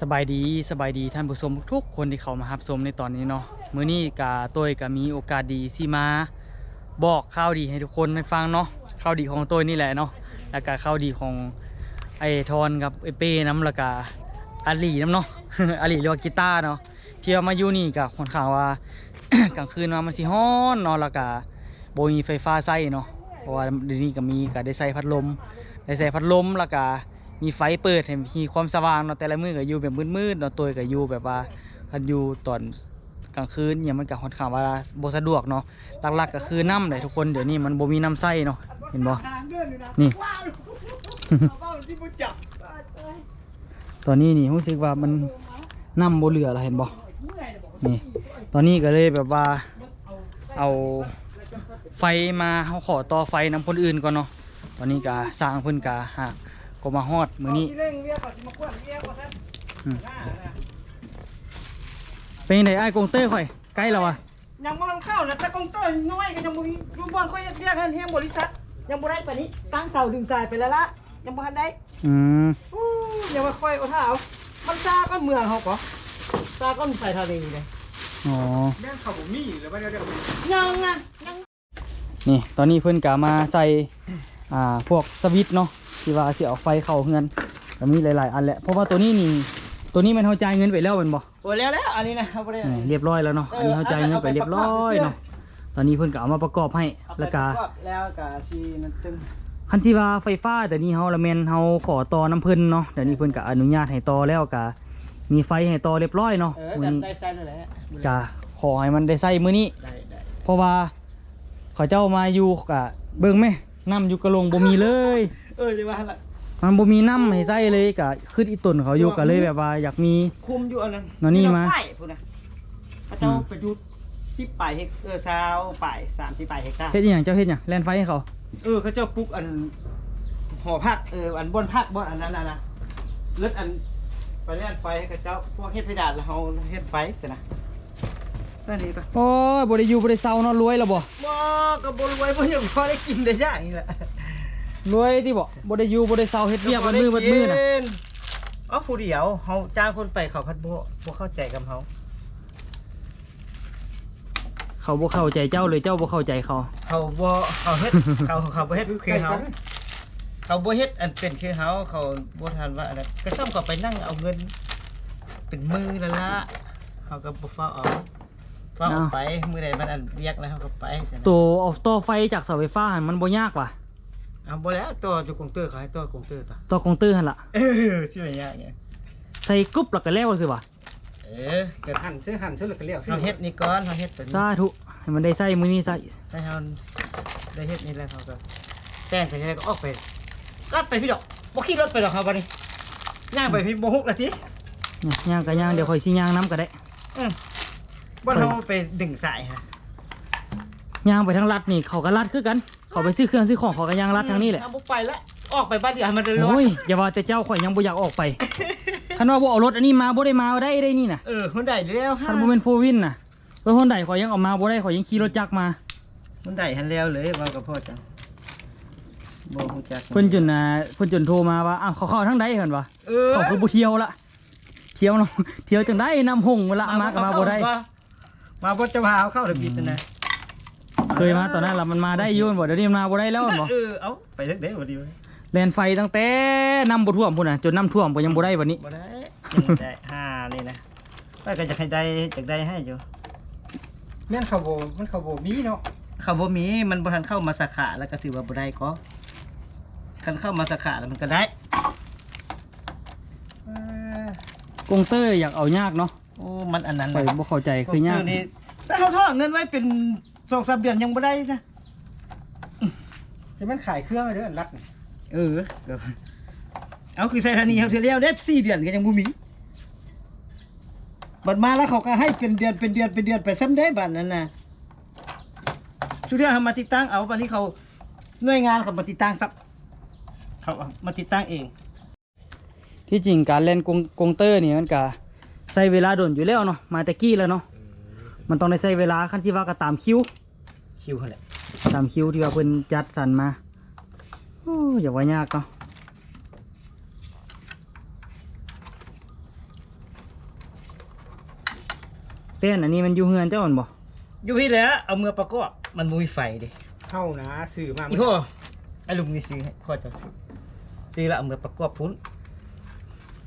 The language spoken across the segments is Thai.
สบายดีสบายดีท่านผู้ชมทุกคนที่เข้ามารับชมในตอนนี้เนาะมื้อนี้กาตัวก็มีโอกาสดีสิมา บอกข่าวดีให้ทุกคนได้ฟังเนาะข่าวดีของตัวนี่แหละเนาะแล้วก็ข่าวดีของไอ้ทอนกับไอ้เป้น้ำแล้วก็อาลีน้ำเนาะ อาลีเรียกว่ากีตาร์เนาะที่เอามาอยู่นี่ก็ค่อนข้างว่า กลางคืนมามันสิฮ้อนเนาะแล้วก็บ่มีไฟฟ้าใช้เนาะเพราะว่าเดี๋ยวนี้ก็มีก็ได้ใส่พัดลมได้ใส่พัดลมแล้วก็ มีไฟเปิดให้มีความสว่างเนาะแต่ละมือก็อยู่แบบมืดๆเนาะตัวก็อยู่แบบว่าคันอยู่ตอนกลางคืนเนี่ยมันก็ค่อนข้างว่าบ่สะดวกเนาะหลักๆก็คือน้ำเลยทุกคนเดี๋ยวนี้มันบ่มีน้ำใส่เนาะเห็นบ่นี่ ตอนนี้นี่รู้สึกว่ามันน้ำบ่เหลือแล้วเห็นบ่นี่ตอนนี้ก็เลยแบบว่าเอาไฟมาเฮาขอต่อไฟนํคนอื่นก่อนเนาะตอนนี้ก็สร้างเพิ่นก็หาก ก็มาฮอดมื้อนี้อืมเป็นจังไดอ้ายกงเต้ยข่อยใกล้แล้วอะยังบ่มันเข้าแล้วแต่กองเตอร์น้อยก็ยังบ่มีรูปบอลค่อยเรียกกันเฮียบริษัท ยังบ่ได้ปานนี้ตั้งเสาดึงสายไปแล้วละยังบ่ทันได้อืมอู้ยังมาค่อยเอาเท้ามันซาก็เมืองเฮาก็ซาก็ใส่ทะเลเลยอ๋อแม่งเขาผมมีหรือว่าเดี๋ยวเดี๋ยวยังอะยังนี่ตอนนี้เพิ่นก็มาใส่อ่าพวกสวิตช์เนาะ ที่ว่าสิเอาไฟเข้าเฮือนก็มีหลายๆ อันแหละเพราะว่าตัวนี้นี่ตัวนี้มันเฮาจ่ายเงินไปแล้วแม่นบ่โอ้แล้วแล้วอันนี้นะเอาบ่ได้นี่เรียบร้อยแล้วเนาะอันนี้เฮาจ่ายเงินไปเรียบร้อยเนาะตอนนี้เพิ่นก็เอามาประกอบให้แล้วก็ แล้วก็สินั่นตึงคันสิว่าไฟฟ้าแต่นี้เฮาละแม่นเฮาขอต่อน้ำเพิ่นเนาะเดี๋ยวนี้เพิ่นก็อนุญาตให้ต่อแล้วก็มีไฟให้ต่อเรียบร้อยเนาะเออมื้อแต่นี้ได้ใส่แล้วแหละก็ขอให้มันได้ใช้มื้อนี้ ได้ได้เพราะว่าเขาเจ้ามาอยู่ก็เบิ่งแม่น้ำอยู่กระลงบ่มีเลยเออจะว่าละมันบ่มีน้ำให้ใช้เลยก็ขึ้นอีต้นเขาอยู่ก็เลยแบบว่าอยากมี คุมอยู่อันนั้นนั่นนี่มาไฟพุ่นน่ะพระเจ้าประยุทธ์10ปลายเฮกเออ20ปลาย30ปลายเฮกตาร์เฮ็ดอหยังเจ้าเฮ็ดหยังแล่นไฟให้เขา เออเขาเจ้าปลุกอันหอพักเอออันบนพักบนอันนั้นน่ะนะเลือดอันไปเล่นไฟให้เขาเจ้าพวกเฮ็ดเพดานแล้วเขาเฮ็ดไฟเสร็จนะนั่นนี่ปะโอ้ยบ่ได้อยู่บ่ได้เซาเนาะรวยแล้วบ่บ่ก็บ่รวยบ่ยังพอได้กินได้ยากนี่แหละ รวยที่บ่บ่ได้อยู่บ่ได้เซาเฮ็ดเวียกบัดมือบัดมือน่ะอ๋อผู้เดียวเฮาจ้างคนไปเขาพัดบ่บ่เข้าใจกับเฮาเขาบ่เข้าใจเจ้าเลยเจ้าบ่เข้าใจเขา เขาบ่เขาเฮ็ดเขาเขาบ่เฮ็ดคือเฮาเขาบ่เฮ็ดอันเป็นคือเฮาเขาบ่ทันว่าอันนั้นก็ซ้ำก็ไปนั่งเอาเงิน เป็นมือละละเขาก็บ่ฟ้าเอาฟ้าเอาไป มือใดมันอันเรียกแล้วเขาก็ไปจังนั้นตัวเอาต่อไฟจากเสาไฟฟ้าหั่นมันบ่ยากว่ะ เอาบ่แล้วตัวอยู่กรุงเทพเขาให้ตัวกรุงเทพต่อต่อคงตื้อหั่นล่ะเออสิมันยากไงใส่กรุ๊บแล้วก็แล้วคือว่ะเออเกิดหั่นซื้อหั่นซื้อแล้วก็เลี้ยวเฮาเฮ็ดนี่ก่อนเฮาเฮ็ดตัวนี้สาธุให้มันได้ใส่มื้อนี้ใส่ให้เฮาได้เฮ็ดนี่แล้วเขาก็แต่งไปแล้วก็ออกไปลัดไปพี่ดอกบ่ขี่รถไปดอกครับบัดนี้ย่างไปพี่บ่ฮุกละติเนี่ยย่างก็ย่างเดี๋ยวค่อยสิย่างน้ำก็ได้บ่เฮาไปดึงสายฮะย่างไปทางลัดนี่เขาก็ลัดคือกัน เขาไปซื้อเครื่องซื้อของเขาก็ย่างลัดทางนี้แหละเอาบ่ไปแล้วออกไปบ้านเดียวให้มันเร็วๆโอ้ยอย่าว่าแต่เจ้าข่อยยังบ่อยากออกไปคันว่าบ่เอารถอันนี้มาบ่ได้มาได้ได้นี่น่ะเออคนใดแล้วฮะคันบ่เป็นโฟวินน่ะรถฮอนไดข่อยยังเออกมาบ่ได้ข่อยยังขี่รถจักรมาคนใดหันแล้วเลยว่ากับพ่อจังบ่ฮู้จักเพิ่นจนน่ะเพิ่นจนโทรมาว่าอ้าวเขาเข้าทางใดเพิ่นว่าเออเขาคือบ่เที่ยวละเที่ยวเนาะเที่ยวจังได๋น้ำหงเวลามาก็มาบ่ได้ มาบ่จะพาเอาเข้าระบิดนะ เคยมาตอนนั้นละมันมาได้อยุ่นบ่เดี๋ยวนี้มันมาบ่ได้แล้วแม่นบ่เออเอาไปเลิกเด้บ่ดีวะแลนไฟตั้งแต่น้ำบ่ท่วมพุ่นน่ะจนน้ำท่วมก็ยังบ่ได้บัดนี้บ่ได้ยังบ่ได้ห้านี่นะป้าก็จะให้ได้จักได้ให้อยู่แม่นเขาโบมันเขาโบมีเนาะเขาบ่มีมันบ่ทันเข้ามาสาขาแล้วก็ถือว่าบ่ได้ก็คันเข้ามาสาขาแล้วมันก็ได้เออกงเตอร์อยากเอายากเนาะโอ้มันอันนั้นข่อยบ่เข้าใจคือยากนี่แต่เขาทอดเงินไว้เป็น 2-3เดือนยังบ่ได้นะจะมันขายเครื่องเด้อรัดนี่เออก็เอาคือใส่ธานีเขาเทอเลี้ยวได้สี่เดือนก็ยังบ่มีบัดมาแล้วเขาก็ให้เป็นเดือนเป็นเดือนเป็นเดือนไปซ้ำได้บัดนั้นน่ะชุดที่เขามาติดตั้งเอาบัดนี้เขาหน่วยงานเขามาติดตั้งซับเขาเอามาติดตั้งเอง ที่จริงการเล่นกงกงเตอร์นี่มันก็ใช้เวลาโดนอยู่แล้วเนาะมาแต่กี้แล้วเนาะมันต้องได้ใช้เวลาคันที่ว่าก็ตามคิว คิวเขาแหละตามคิวที่ว่าเพิ่นจัดสรรมาโอ้อย่าว่ายากเนาะเต้นอันนี้มันอยู่เฮือนเจ้ามันบ่อยู่พี่แหล้วเอามือประกอบมันบ่มีไฟดิเฮานะซื้อมาอีพ่อไอ้ลุงนี่ซื้อให้พ่อจะซื้อซื้อแล้วเอามือประกอบพุ้น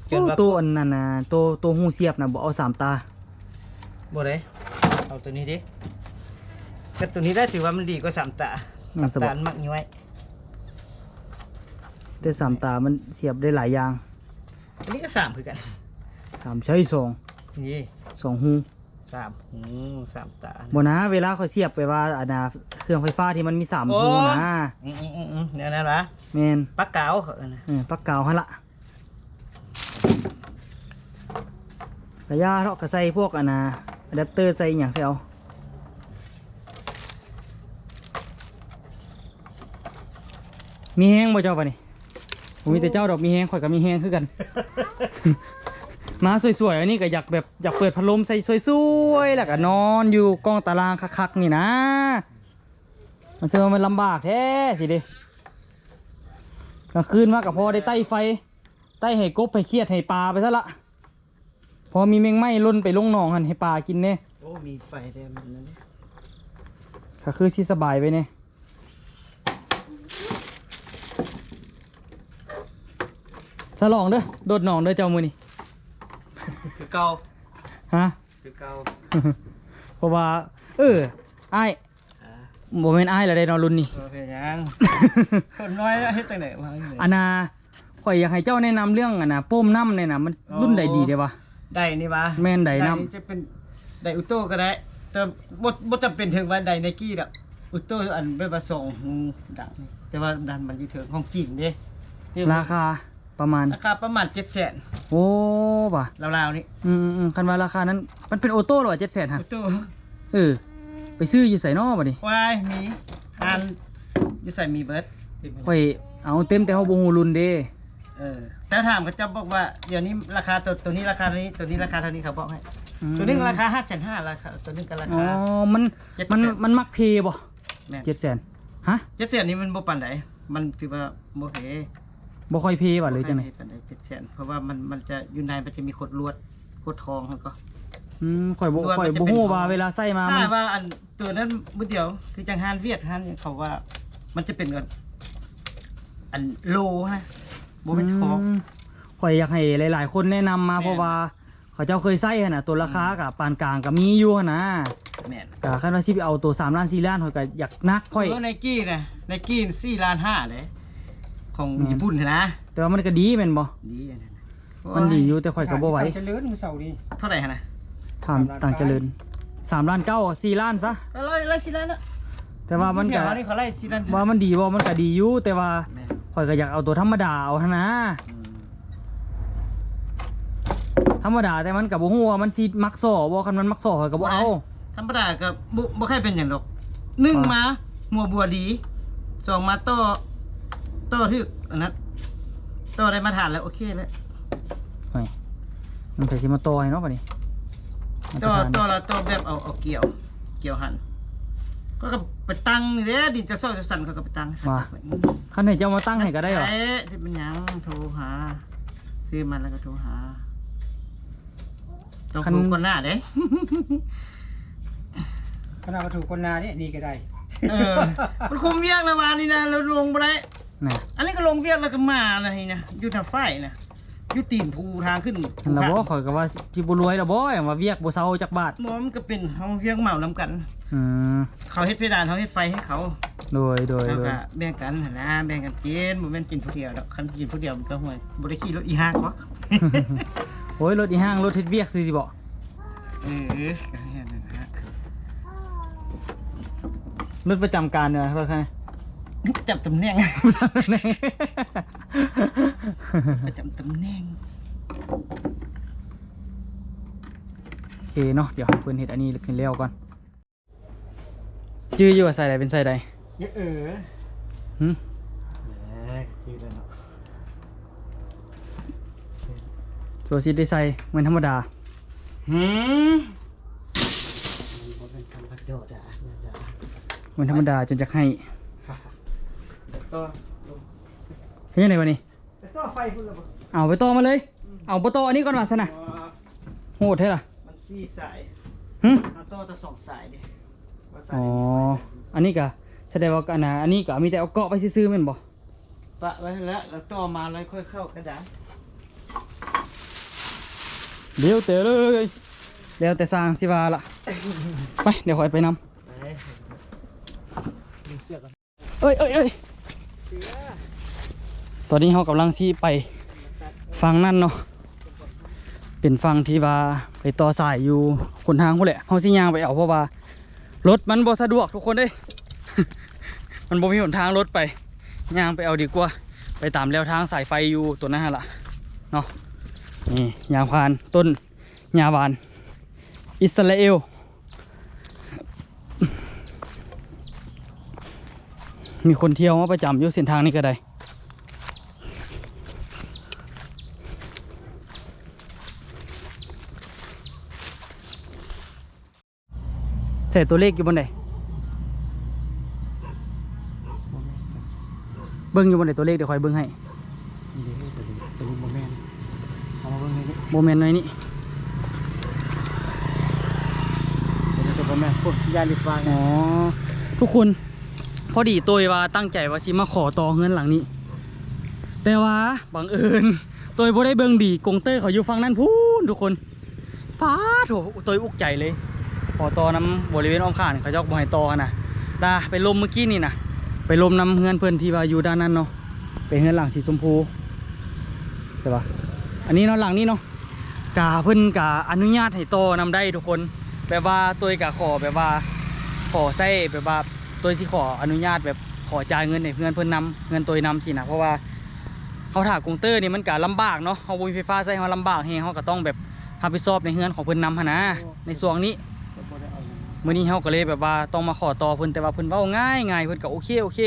จนว่าตัวอันนั้นน่ะตัวตัวหูเสียบน่ะบ่เอาสามตาบ่ได้เอาตัวนี้ดิ ก็ตัวนี้ได้ถือว่ามันดีกว่าสามตามันสะสามบัตาดมักย้อยแต่สามตา มันเสียบได้หลายอย่างอันนี้ก็สามคือกันสามใช้สองนี่สองหูสามหูสามตาบ่นะ เวลาเขาเสียบไปว่าอันน่ะเครื่องไฟฟ้าที่มันมีสามโอ้หูนะอืมอืมอืมอืมเนี่ยนะล่ะแม่นปลาเก๋าเขาเอิ้นนะเออปลักกาวหั่นละกระยาเนาะก็ใส่พวกอันน่ะอะแดปเตอร์ใส่อหย่างใส่เอา มีแห้งบ่เจ้าปะนี่ผมมีแต่เจ้าดอกมีแห้งข่อยก็มีแห้งคือกัน มาสวยๆอันนี้ก็อยากแบบอยากเปิดพัดลมใส่สวยๆแล้วก็นอนอยู่กองตารางคักๆนี่นะ มันเชื่อว่ามันลำบากแท้สิเดิกลางคืนมากับพอได้ไต้ไฟไต้ให้กบให้เครียดให้ปลาไปซะละพอมีแมงไหม้ล่นไปลงหนองหันให้ปลากินเนี่ยโอ้มีไฟแต่มันนั่นนี่ก็คือที่สบายไปเนี่ย ฉลองเด้อโดดหนองเด้อเจ้ามือนี่คือเก่าฮะคือเก่าเพราะว่า เออไอ้ายอ่าโมเมนไอ้ายละได้นอนรุ่นนี่เออเป็นหยังคนน้อยแล้วเฮ็ดจังได๋วะอันนาข่อยอยากให้เจ้าแนะนำเรื่องอันนะโป้มน้ำเนี่ยนะมันรุ่นใดดีเด้วะได้นี่วะแม่นใดนจะเป็นไดอุโต้ก็ได้ แต่บ่บ่จำเป็นถึงว่าไดไนกี้ดอกอุโต้อันเป็นว่าสองหูดังนี่แต่ว่าดันมันอยู่ถึงของจีนเด้ที่ำราคา ประมาณราคาประมาณ700,000โอ้ป่ะราวๆนี่อืมอืมคันว่าราคานั้น มันเป็นโอโต้หรอเจ็ดแสนฮะอุโต้เออ ไปซื้ออยู่ใส่นอกป่ะดิวายมีอันอยู่ใส่มีเบิร์ดข่อยเอาเต็มแต่เขาบงหูรุ่นเด้เออแต่ถามเขาจะบอกว่าเดี๋ยวนี้ราคาตัวตัวนี้ราคานี้ตัวนี้ราคาเท่านี้เขาบอกให้อืมตัวนึงราคาห้าแสนห้าราคาตัวนึงก็ราอ๋อคามันเจ็ดมันแสนมันมักเพย์บ่แม่นเจ็ดแสนฮะเจ็ดแสนนี้มันบ่ปานใดมันถือว่าโมเห บ่ค่อยเพย์ว่ะหรือจังไดปานใดเจ็ดแสนเพราะว่ามันมันจะอยู่ในมันจะมีขดลวดขดทองเขาก็ อืมข่อยบ่รวมข่อยมันจะบ่เป็นฮู้ของว่าเวลาใส่มามันถ้าว่าอันตัวนั้นมือเดียวคือจังฮานเวียดฮานเนี่ยเขาว่า มันจะเป็นกันอันโลนะโบเป็นทองมข่อยอยากให้หลาย ๆ คนแนะนำมาแม่นเพราะว่าเขาเจ้าเคยใส่หั่นน่ะตัวราคากับปานกลางก็มีอยู่หั่นนะแม่นก็คันว่าสิไปเอาตัว3ล้าน4ล้านข่อยก็อยากนักข่อยไนกี้นะไนกี้สี่ล้านห้าเลย ของแม่น ญี่ปุ่นนะแต่ว่ามันก็ดีแม่นบ่ ดีอันนั้นมันดีอยู่แต่ข่อยก็บ่ไหวเจริญมื้อเช้านี้เท่าไหร่ฮะนะถามต่างเจริญ3ล้าน9 4ล้านซะร้อยร้อยสี่ล้านนะแต่ว่ามันแถก็วนี้เขาไล่สี่ล้านว่ามันดีบ่มันก็ดีอยู่แต่ว่าแม่นข่อยก็อยากเอาตัวธรรมดาเอาหั่นนะ อืมธรรมดาแต่มันก็บ่ฮู้ว่ามันสิมักซ้อบ่คันมันมักซ้อข่อยก็บ่เอา ธรรมดากับบ่บ่ค่อยเป็นอย่างดอกหนึ่งว่ามาหัวบัวดีสองมาต่อ ต่อที่อันนั้นต่อได้มาทานแล้วโอเคแล้วเฮ้ยมันไปสิมาต่อให้เนาะบัดนี้มันต่อจะทานต่อแล้วต่อแบบเอาเอาเกี่ยว เกี่ยวหันก็ก็ไปตั้งนี่เด้ดินจะซ่อจะสั่นเขาก็ไปตั้งว่าคันให้เจ้ามาตั้งให้ก็ได้เหรอเอ๊ะสิเป็นหยังโทรหาซื้อมันแล้วก็โทรหาต้องคันถูกคนหน้าเด้คณะวัตถุคนนาเนี่ยนี่ก็ได้เออมันคุมเวียกนะวานี่นะเราลงไปได้ น่ะอันนี้ก็ลงเวียกแล้วก็มานะนี่นะอยู่ทางไฟนะอยู่ตีนภูทางขึ้นภูแล้วเขาบ่ข่อยก็ว่าสิบ่รวยแล้วบ่อย่างว่าเวียกบ่เซาจักบาทหมอมันก็เป็นเฮาเวียกเหมานํกันอืมเขาเฮ็ดเพดานเขาเฮ็ดไฟให้เขาโดยโดยแล้วโดยก็แบ่งกันหั่นนะแบ่งกันกินบ่แม่นกินผู้เดียวดอกคันกินผู้เดียวมันก็ห่วยบ่ได้ขี่รถอีห้างวะโอ้ยรถอีห้างรถเฮ็ดเวียกซื่อสิบ่เออก็แค่นั้นนะฮะรถประจำการเด้อรถคันนี้ จับตำแหน่งประจำตำแหน่งโอเคเนาะเดี๋ยวให้เพิ่นเฮ็ดอันนี้ขึ้นแล้วก่อน จื้ออยู่ว่าใส่ใดเป็นใส่ใดเยอะเออหึแหมคือแล้วเนาะตัวสิได้ใส่เหมือนธรรมดาหืมมันเป็นคำประโยชน์อะนะจ๊ะเหมือนธรรมดาจนจะให้แต่ก็เฮ็ดยังไงวะนี่แต่ก็ไฟพุ่นละบ่เอาไปต่อมาเลย เอาไปต่ออันนี้ก่อนว่าซะนะอ๋อโหดเท่ล่ะมันซี่สายหหึเอาต่อแต่สองสายดิว่าสายอ๋ออันนี้ก็แสดงว่าอันน่ะอันนี้ก็มีแต่เอาเกาะไปซื้อๆแม่นบ่ปะไว้แล้วแล้วต่อมาแล้วค่อยเข้ากระดานเดี๋ยวแต่เลยแล้วแต่สร้างสิว่าละไปเดี๋ยวขอยไปนำไปดึงเสื้อก่อนเอ้ยเอ้ยเอ้ย ตอนนี้เรากำลังที่ไปฟังนั่นเนาะเป็นฟังที่ว่าไปต่อสายอยู่คนทางพวกแหละเขาสิยางไปเอาเพราะว่ารถมันบ่สะดวกทุกคนเด้ มันบ่มีหนทางรถไปยางไปเอาดีกว่า ไปตามแนวทางสายไฟอยู่ตัวนั้นหั่นล่ะเนาะนี่ยางพานต้นยาบาน อิสราเอล มีคนเที่ยวมาประจำอยู่เส้นทางนี้ก็ได้ใส่ตัวเลขอยู่บนไหนเบิ้งอยู่บนไหนตัวเลขเดี๋ยวคอยเบิ้งให้นี่เด้ตัวนี้ตัวนี้โมเมนเอามาเบิ่งนี่นี่โมเมนต์หน่อยนี่ตัวนี้ตัวโมเมนพูดยาลิฟางอ๋อทุกคน พอดีตัวว่าตั้งใจว่าสิมาขอต่อเงินหลังนี้ แต่ว่าบังเอิญตัวบ่ได้เบิงดีกงเตอร์เขาอยู่ฝั่งนั้นพูนทุกคนป้าโถตัวอุกใจเลย ขอต่อน้ำบริเวณอ้อมข้างเขาจอกบ่ให้ต่อนะดาไปลมเมื่อกี้นี่นะไปลมน้ำเฮือนเพื่อนที่ว่าอยู่ด้านนั้นเนาะไปเฮือนหลังสีชมพูใช่ปะอันนี้เนาะหลังนี้เนาะกาเพิ่นกาอนุญาตให้ต่อนำได้ทุกคน แบบว่าตัวกะขอแบบว่าขอใส่แบบว่า ตัวสิขออนุญาตแบบขอจ่ายเงินให้เพื่อนเพื่อนนำเงินตัวนำสินะเพราะว่าเขาถากกงเตอร์นี่มันกะลำบากเนาะเขาบุญไฟฟ้าใส่เขาลำบากเฮงเขาก็ต้องแบบรับผิดชอบในเฮือนของเพื่อนนำหนนะในส่วนนี้มื่อนี้เฮาก็เลยแบบว่าต้องมาขอต่อเพิ่นแต่ว่าเพิ่นเว้าง่ายง่ายเพิ่นก็โอเคโอเค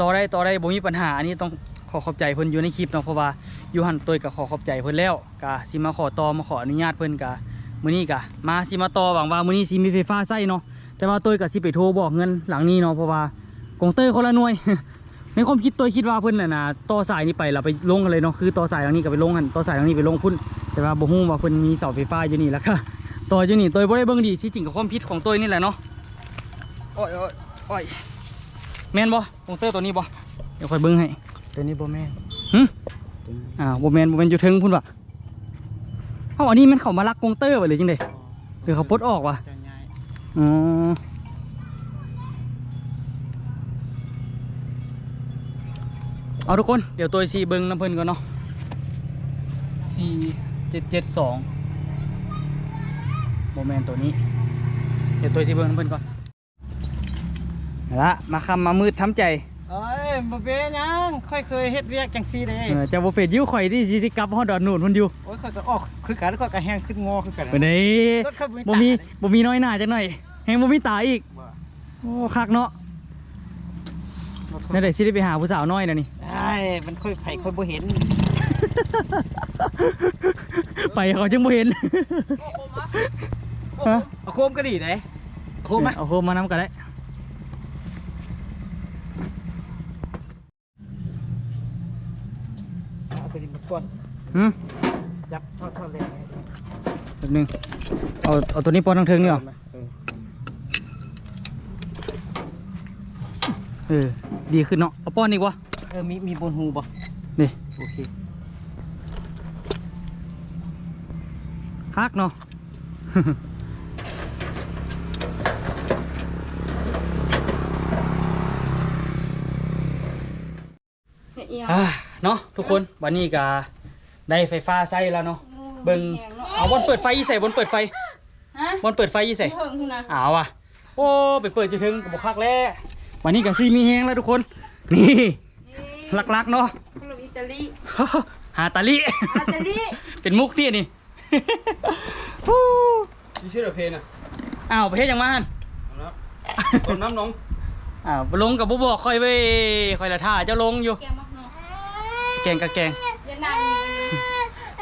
ต่อได้ต่อได้บ่มีปัญหาอันนี้ต้องขอขอบใจเพิ่นอยู่ในคลิปเนาะเพราะว่าอยู่หันตัวก็ขอขอบใจเพิ่นแล้วก็สิมาขอต่อมาขออนุญาตเพิ่นก็มื้อนี้ก็มาสิมาต่อหวังว่ามื้อนี้สิมีไฟฟ้าใช้เนาะ แต่ว่าตัวก็สิไปโทรบอกเงินหลังนี้เนาะเพราะว่ากงเตอร์คนละหน่วย ในความคิดตัวคิดว่าเพิ่นน่ะนะต่อสายนี้ไปแล้วไปลงกันเลยเนาะคือต่อสายทางนี้ก็ไปลงหันต่อสายทางนี้ไปลงพุ่นแต่ว่าบ่ฮู้ว่าเพิ่นมีเสาไฟฟ้าอยู่นี่แล้วก็ต่ออยู่นี่ตัวบ่ได้เบิ่งดีที่จริงกับความคิดของตัวนี่แหละเนาะโอ้ยโอ้ยโอ้ยแม่นบ่คงเตอร์ตัวนี้บ่เดี๋ยวคอยเบิ้งให้ตัวนี้โมเมนหึตัวนี้อ่าบ่แม่นบ่แม่นอยู่เทิงพุ่นว่ะเอ้าอันนี้มันเข้ามาลักกงเตอร์ไปเลยจังได๋หรือเขาปลดออกวะจะง่าย อ๋อเอาทุกคน เดี๋ยวตัวซีเบิ้งน้ำเพิ่นก่อนเนาะ4 7 7 2บ่แม่นตัวนี้ เดี๋ยวตัวซีเบิ้งน้ำเพิ่นก่อนเอาละมาคำมามืดทำใจ ยบ่เป็นหยังค่อยเคยเฮ็ดเวียกจังซี่เด้เออจะบ่เฟดยิ้วข่อยที่สิกลับฮอดดอนนู่นพุ่นอยู่โอ้ยค่อยก็ออกคือกันค่อยก็แห้งขึ้นงอคือกันไปไหนรถค่อยบ่มีบ่มีน้อยหน้าจังหน่อยแฮงบ่มีตาอีกบ่โอ้คักเนาะรถค่อยนั่นได้สิได้ไปหาผู้สาวน้อยน่ะนี่ไอ้มันค่อยไผค่อยบ่เห็น ไปเขาจึงบ่เห็นฮะเอาโคมก็ดีเด้เอาโคมมาเอาโคมมานํก็ได้ เอาไปดิมา ก่อนหึยักทอดทอดเลยแป๊บนึงเอาเอาตัวนี้ปอนทางเทิงนี่เหรอเออเออดีขึ้นเนาะเอาป้อนอีกวะเออมีมีบนหูบ่นี่โอเคคักเนาะอ่า เนาะทุกคนวันนี้ก็ได้ไฟฟ้าใส่แล้วเนาะเบิ่งเอาบนเปิดไฟยี่ใส่บนเปิดไฟฮะบนเปิดไฟยี่ใส่เพิ่งคุณนะอ้าวว่ะโอ้ไปเปิดจะถึงกับบคักแล้ววันนี้ก็ซีมีแฮงแล้วทุกคน นี่ลักๆเนาะขนมอิตาลีหาตาลิอิตาลีเป็นมุกที่นี่ฮู้นี่ชื่อเพลน่ะอ้าวประเทศยังมาหั่นคนน้ำน้องอ้าวลงกับบุบอกคอยเว้ยคอยละท่าเจ้าลงอยู่แกมักเนาะ แกงกับแกงยันนางมีวันนี้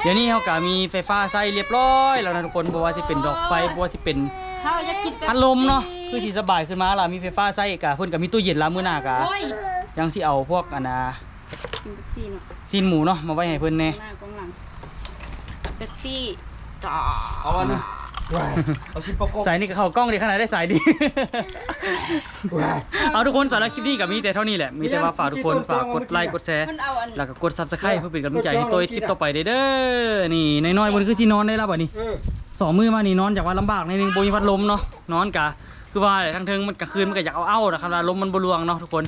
เดี๋ยวนี้เขาก็มีไฟฟ้าใส่เรียบร้อยแล้วนะทุกคนบอกว่าสิเป็นดอกไฟบอกว่าสิเป็นเขาจะกินพัดลมเนาะคือสีสบายขึ้นมาล่ะมีไฟฟ้าใส่กะเพิ่นก็มีตู้เย็นละมื้อหน้ากะโอ้ยยังสิเอาพวกอันน่ะกินเป๊ปซี่เนาะซีนหมูเนาะมาไว้ให้เพิ่นแน่หน้ากองหลังเป๊ปซี่จ้า เอาอันว้าย เอาชิปโปโก้สายนี่ก็เข้ากล้องดีขนาดได้สายดีว้ายเอาทุกคนสำหรับคลิปนี้กับมีแต่เท่านี้แหละ มีแต่ว่าฝากทุกคนฝากกดไลค์กดแชร์มันเอาอันแล้วก็กดซับสไครต์เพื่อเป็นกำลังใจให้ตัวคลิปต่อไปเด้อเด้อนี่น้อยๆบนคือที่นอนได้แล้วบ่นี่เออสองมือมานี่นอนจากว่าลำบากในอยนึงโบมีพัดลมเนาะ นอนกะ คือว่าทั้งเทิงมันกลางคืนมันก็อยากเอาเอ้านะครับว่าลมมันบรวงเนาะทุกคน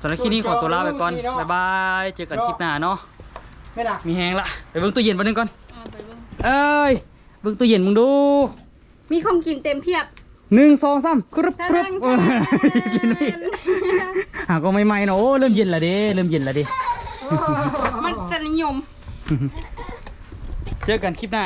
สำหรับคลิปนี้ขอตัวลาไปก่อน บ๊ายบาย เจอกันคลิปหน้าเนาะไม่ดักมีแหงละ ไปเบิ่งตู้เย็นแป๊บนึงก่อนเอาไปเบิ่งเอ้ยเบิ่งตู้เย็นมึงดูมีของกินเต็มเพียบหนึ่งสองสามครึบตะครึรับงเออกินไม่หาก็ไม่ไหม้เนาะโอ้เริ่มเย็นละเด้เริ่มเย็นละเด้มันสนิยม เจอกันคลิปหน้า